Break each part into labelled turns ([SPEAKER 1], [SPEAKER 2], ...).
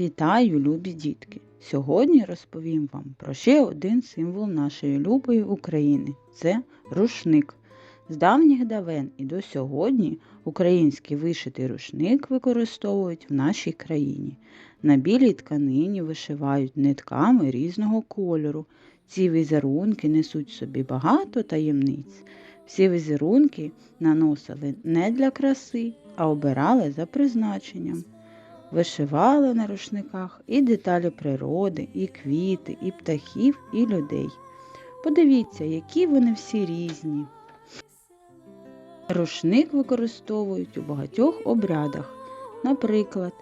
[SPEAKER 1] Вітаю, любі дітки! Сьогодні розповім вам про ще один символ нашої любої України це рушник. З давніх давен і до сьогодні український вишитий рушник використовують в нашій країні. На білій тканині вишивають нитками різного кольору. Ці візерунки несуть собі багато таємниць. Всі візерунки наносили не для краси, а обирали за призначенням. Вишивали на рушниках і деталі природи, і квіти, і птахів, і людей. Подивіться, які вони всі різні. Рушник використовують у багатьох обрядах. Наприклад,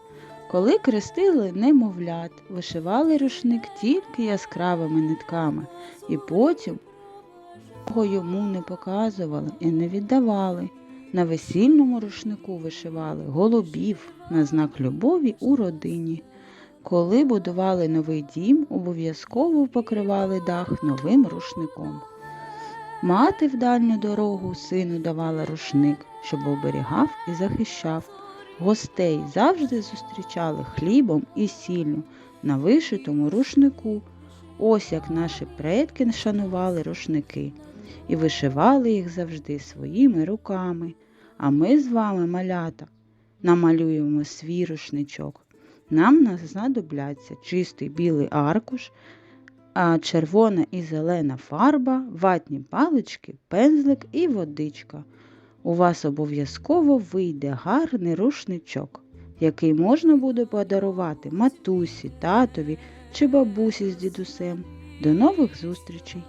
[SPEAKER 1] коли крестили немовлят, вишивали рушник тільки яскравими нитками, і потім його йому не показували і не віддавали. На весільному рушнику вишивали голубів на знак любові у родині. Коли будували новий дім, обов'язково покривали дах новим рушником. Мати в дальню дорогу сину давала рушник, щоб оберігав і захищав. Гостей завжди зустрічали хлібом і сіллю на вишитому рушнику. Ось як наші предки шанували рушники і вишивали їх завжди своїми руками. А ми з вами, малята, намалюємо свій рушничок. Нам знадобляться чистий білий аркуш, червона і зелена фарба, ватні палички, пензлик і водичка. У вас обов'язково вийде гарний рушничок, який можна буде подарувати матусі, татові чи бабусі з дідусем. До нових зустрічей!